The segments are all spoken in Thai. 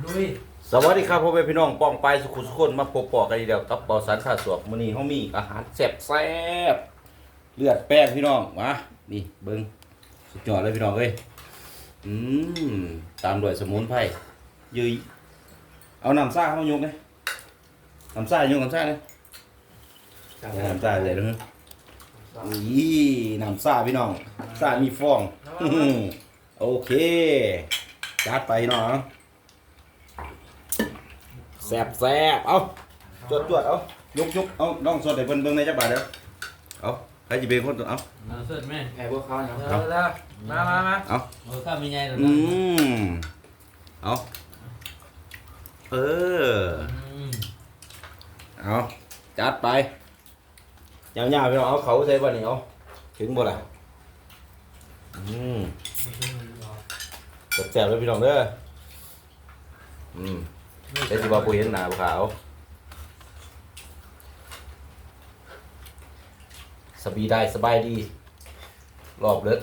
ลุยสวัสดีครับพ่อแม่พี่น้องป้องไปสุขุมสุขคนมาพบปอกันอีกแล้วกับเบาสันท่าสวกมื้อนี้เฮามีอาหารแซ่บแซ่บเลือดแป้งพี่น้องมานี่เบิ่งสุดยอดเลยพี่น้องเอ้ยอืมตามด้วยสมุนไพรยืยเอาน้ำซ่าเข้ามายกเลยน้ำซ่ายกน้ำซ่าเลยเอาน้ำซ่าเลยนะนี่น้ำซ่าพี่น้องซ่ามีฟองอื้อหือโอเคจัดไปพี่น้องแซ่บแซ่บเอาจวดจวดเอายกยกเอาน้องสดให้เพิ่นเบิ่งในจักบาทเด้อเอาใครจะเป็นคนตัวเอาเอาเสิร์ฟแม่แพ้พวกเขาเนาะเออแล้วมามามาเอาเออข้าวมีไงเดี๋ยวอืนะมเอาเอออืมเอาจัดไปยาวๆพี่น้องเอาเขาใส่บ่นี่เอาถึงบ่ล่ะอืมแซ่บๆเลยพี่น้องเด้ออืม แต่สิว่าบ่เห็นหน้าบ่ขาวสบีได้สบายดีรอบเลิก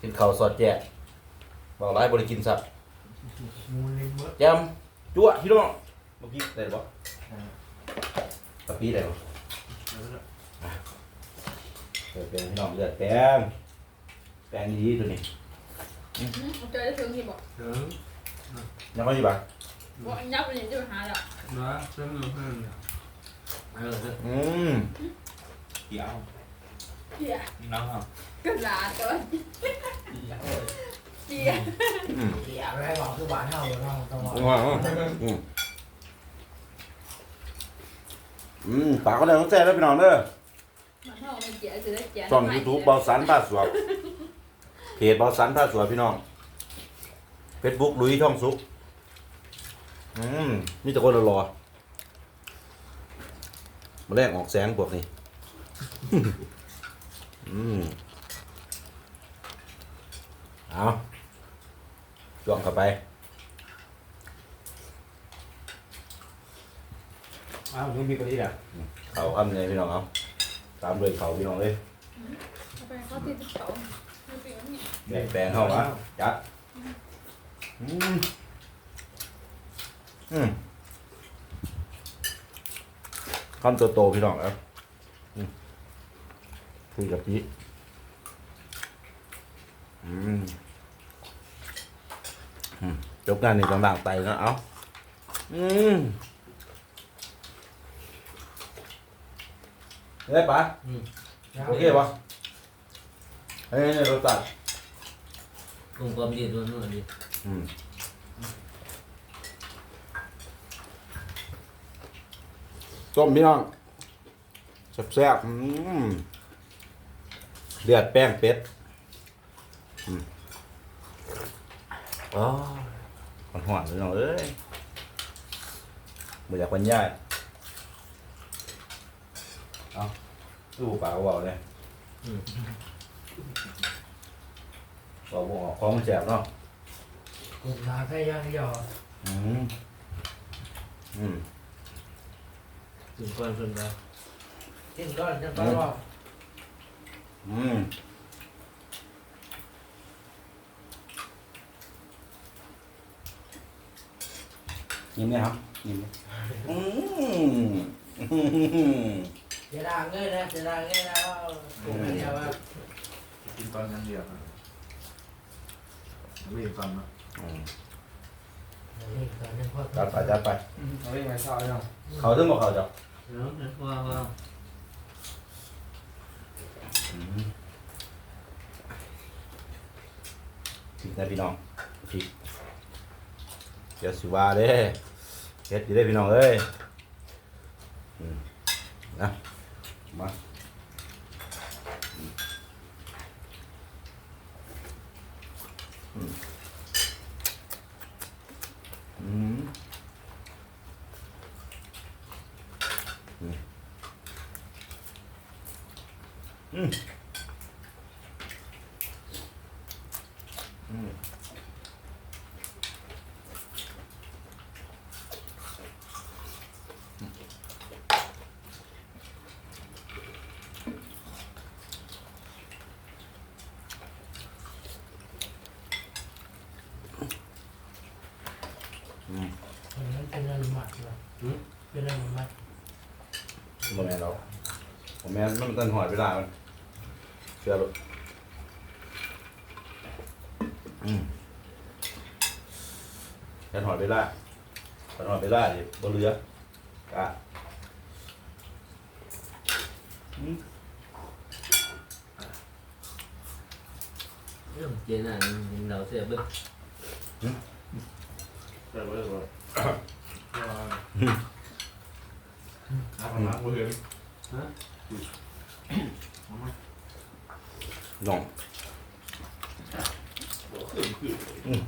กินข้าวสอดแจกบอกไรบริกินสับมูลิมเบอร์แจมจั่วพี่น้องเมื่อกี้ได้บ่ตะปีได้บ่เปิดเป็นพี่น้องเลือดแป้งแป้งดีตัวนี้เจอได้ถึงที่บอกถึงยังไม่อยู่ป่ะ ว่ายับเลยจะไปหาแล้วนะเส้นมือเพื่อนเนี่ยเออเอออืมเดี๋ยวเจียน้องอะกระลาตัวเจียอืมเสียอะไรบอกคือหวานเท่าเท่าตัวว้าวอืมอืมปากก็ได้ต้องแซ่แล้วพี่น้องเด้อมันเท่าไม่เจียจะได้เจียช่องยูทูบเบาสันพาสวบเพจเบาสันพาสวบพี่น้องเฟซบุ๊กลุยท่องสุก อืมมีแต่คนรอๆมาแรกออกแสงพวกนี้อืมเอาจ้วงเข้าไปอ้าวยังมีกะทิอะเขาคำเลยพี่น้องเอาตามด้วยเขาพี่น้องเลยไปเขาติดเขาไม่เป็นนี่แบ่งแปลงเข้ามาจัดอืม อืมคำโตๆพี่น้องครับอืมคุยกับพี่อืมอืมจบงานนี่ต้องด่างไตนะเอาอืมเฮ้ยป๋าโอเคปะเฮ้ยรสจัดกลุ่มความดีตัวนู้นดิอืม ส้มพี่น้องแซ่บๆอืมเลือดแป้งเป็ดอืมอ๋อหอนหอนๆพี่น้องเอ้ยมาจากบรรยายเอาสู้ปากเบาเลยบอกบอกของมันแซ่บเนาะ กลุ่มนาแค่ย่างเดียวอืมอืม ถึงคนเพื่อนไปกินก้อนจะต้องรอบอืมยิ้มไหมครับยิ้มไหมอืมอืมจะด่างเงี้ยนะจะด่างเงี้ยนะว่ากลุ่มเดียวว่ากินตอนนั้นเดียวครับวิ่งฟังนะอืมนี่ตอนนี้พอ จัดไปจัดไปเอาวิ่งไปเช้าเนาะเขาถึงบอกเขาจ้ะเดี๋ยวเดี๋ยวว่าว่าอืมผิดนะพี่น้องผิดเดี๋ยวสิว่าเด้เฮ็ดอยู่ได้พี่น้องเอ้ยอืมนะมาอืมอืม อืมอืมอืมมันเป็นอะไรหมัดเหรอเป็นอะไรหมัดบ่แม่นเราผมแม่นมันต้นหอยเวลามัน เชื่อลูกอืมต้นหอยเวลาต้นหอยเวลาดิบ่เหลือกะอืมเรื่องเจน่ะเราเสียเบิ้งแต่ว่าเลยว่าอาบน้ำมือน้องอืม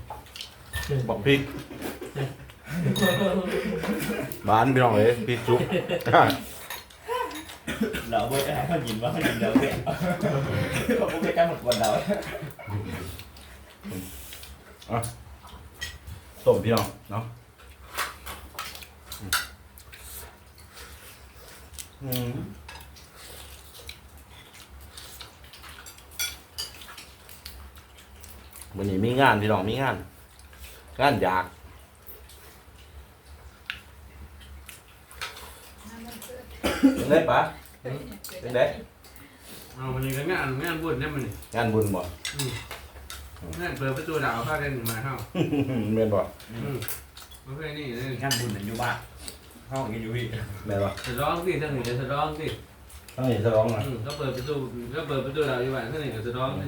บัก พริกบ้านพี่น้องเอ้ยพริกจุ๊บเราไม่ได้เขายินว่าเขายินเราเนี่ยเขาไม่ได้การหมดวันเราต้มพี่น้องเนาะอืมวันนี้มีงานพี่น้องมีงาน งานอยากน้ำมันเกิดเป็นไรปะเกิดเนี่ยกิดเป็นไงเอาวันนี้ก็งานงานบุญเนี่ยมันนี่งานบุญบ่งานเปิดประตูดาวพาเดินมาเท่าแม่นบ่อืมไม่เคยนี่เลยงานบุญอยู่บ้านห้องกินอยู่พี่แม่นบ่จะร้องสิทั้งนี้จะร้องสิต้องนี่จะร้องนะอืมก็เปิดประตูก็เปิดประตูดาวอยู่บ้านทั้งนี้ก็จะร้องสิ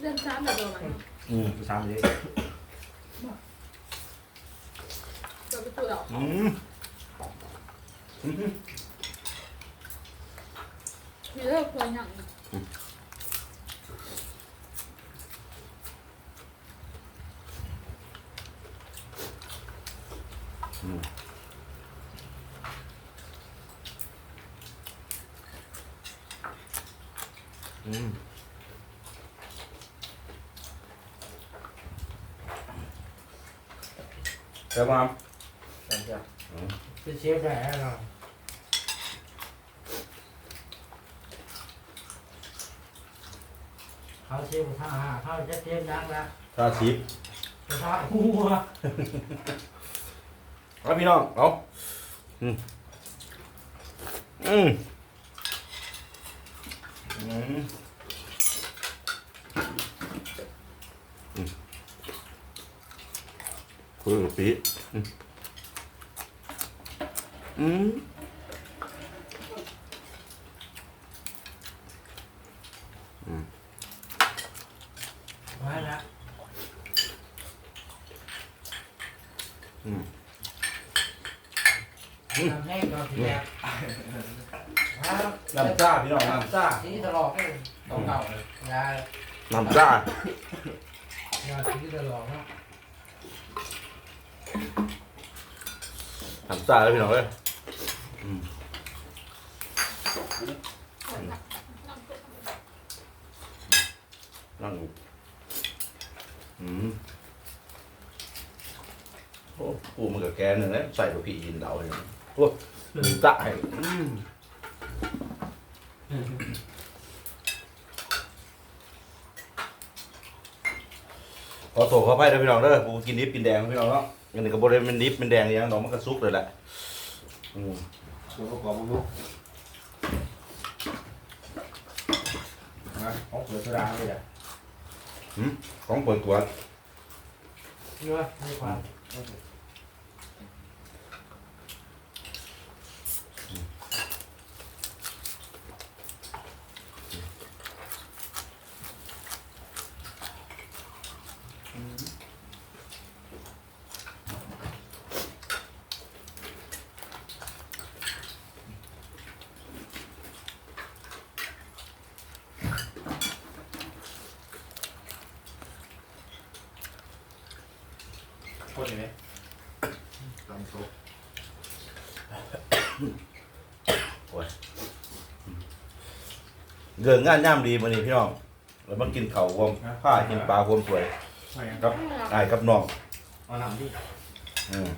เรื่องซ้ำแบบโดนมันอืมสามเลย เปิดประตูดอกอืมอืมมีเลิกคนอย่างอืมเดี๋ยวมาเป็นเชฟแหวนเหรอเขาเชฟข้าวเขาจะเชฟยังแล้วถ้าชิปจะทาหัวเอาพี่น้องเอาอืมอืมอืมอืมคุยกับปี อืมอืมไว้ละอืมน้ำแห้งก็ทีแรกครับน้ำจ้าพี่น้องน้ำจ้าสีตลอดให้ต้องเก่าเลยยาน้ำจ้ายาสีตลอดเนาะน้ำจ้าแล้วพี่น้องเอ้ย นั่งอยู่อืมโอ้ปูมันกับแกหนึ่งเลยใส่กับพี่ยินเดาอย่างนี้โอ้หน้ำจ้าให้ขอโทษขออภัยนะพี่น้องเด้อปูกินดิบกินแดงพี่น้องเนาะอันนี้ก็บริเวณมันดิบเป็นแดงอย่างน้องมันก็ซุกเลยแหละอืมส่วนประกอบมันลุกนะห้องเปิดโซดาเลยอะ ของเปิดตัวเยอะไม่ความ คนไหมตำซุปเรื่องงานย่ำดีมานี่พี่น้องแล้วมากินเขาววมผ้ากินปลาความสวยไม่งั้นครับไอ้ายครับน้องเอาหนังที่อืม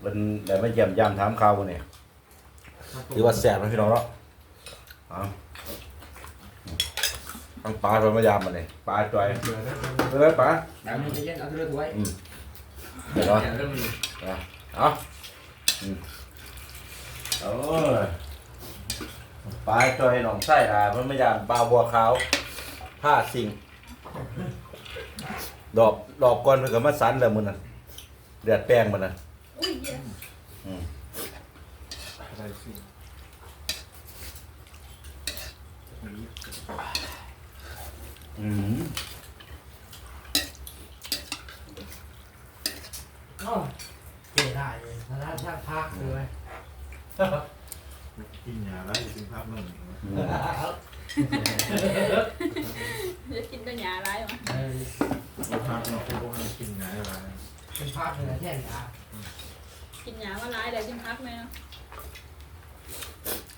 เป็นแต่มาเยี่ยมยามถามข่าววันนี้ถือว่าแสบนะพี่น้องเนาะเอาทั้งปลาโดนมายามมาเนี่ยปลาจอยเดือดได้ไปเลยปลา น้ำมันจะเย็นเอาเรือถ้วยอืม เดี๋ยวเริ่มเอาอืมโอ้ยปลาจอยหนองไส้อะมันไม่ยานปลาบัวขาวผ้าสิงดอกดอกก่อนเพิ่นก็มาสันแล้วมื้อนั้นเดือดแป้งมื้อนั้นะอะไรสิอืม เอ้าเจ๊ได้เลยคณะ ช่างพักเลยกินยาแล้วกินภาพหนึ่งอืมจะกินแต่หยาร้ายมั้งเออภาพเนาะพวกนั้นกินยาอะไรเป็นพักเลยแค่นี้อะกินหยาว่าร้ายเดี๋ยวกินพักไหมเนาะ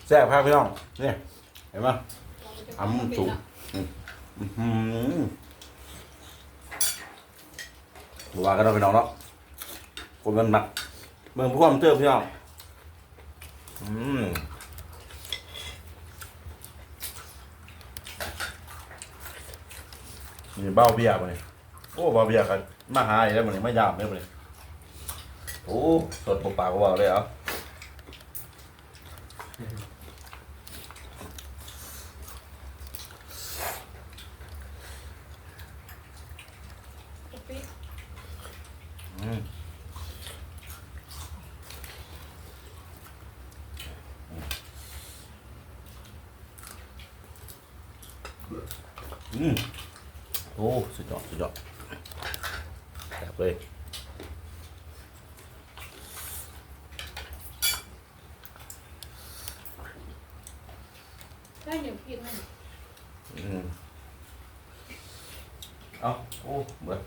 แซ่บครับพี่น้องนี่เห็นไหมเราจะอ่ำปิดจุกเนาะอื้อหือดูว่ากันเราะพี่น้องเนาะคนมันหนัก เมืองพวกมันเติมพี่น้องอืมนี่เบ้าเบียบมาเนี่ยโอ้เบ้าเบียกันมาหาอีกแล้วมันนี่ไม่ยามเลยมันนี่โอ้สดปากๆก็ว่าเลยเหรอะปิ อืม อืมโอ้สุดยอดสุดยอดแบบเลยได้เดี๋ยวกินไหมอืมเอาโอ้เบื่อ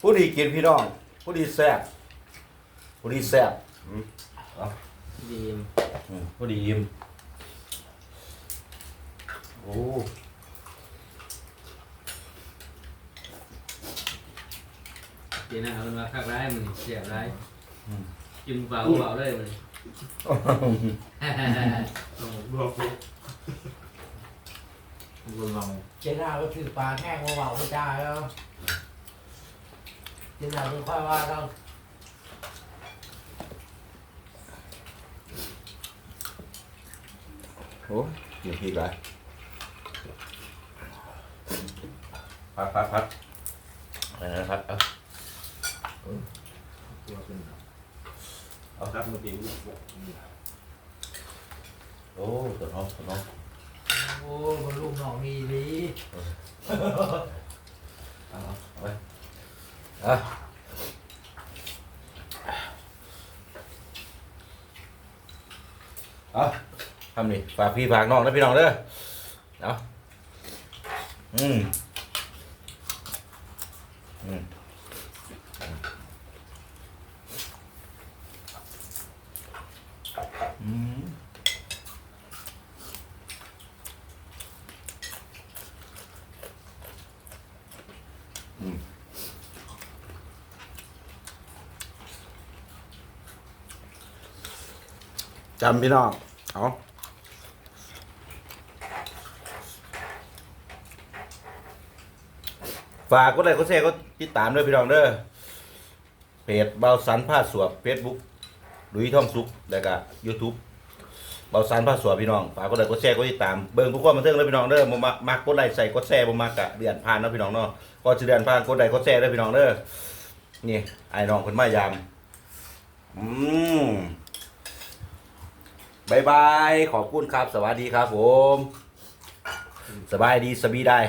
ผู้ดีกินพี่น้อง ผู้ดีแซ่บผู้ดีแซ่บอืมดีอืมผู้ดีอิ่มโอ้ เดี๋ยวนะเอาเป็นว่าคักร้ายมันเสียบร้ายอืมกินเปล่าเปล่าเลยมันรวบปุ๊บคนเราเจ๊นาก็ถือปลาแห้งมาเบาไม่ได้แล้วเจ๊นาไม่ค่อยว่าเราโอ้กินพริกไรพักพักพักเอะไรนะครับเอา ตัวเป็นเอาครับมาตีลูกบอกโอ้ตัวน้องตัวน้องโอ้คนลูกน้องมีดีเอาเอาไปอะเอาทำนี่ฝากพี่ฝากน้องนะพี่น้องเด้อเอาอืมอืม จำพี่น้องเอาฝากก็ได้ก็แชร์ก็ติดตามด้วยพี่น้องเด้อเพจเบาสันผ้าสวบเฟซบุ๊กลุยท่องสุขแล้วก็ยูทูบเบาสันผ้าสวบพี่น้องฝากก็ได้ก็แชร์ก็ติดตามเบิ่งทุกความบันเทิงเลยพี่น้องเด้อบ่มักมักกดไลค์ใส่กดแชร์บ่มักกะเดือนผ่านเนาะพี่น้องเนาะก็สิเดือนผ่านกดไลค์กดแชร์เด้อพี่น้องเด้อนี่ไอ้น้องเพิ่นมายามอืม บายบาย ขอบคุณครับ สวัสดีครับผม สบายดีสบีได้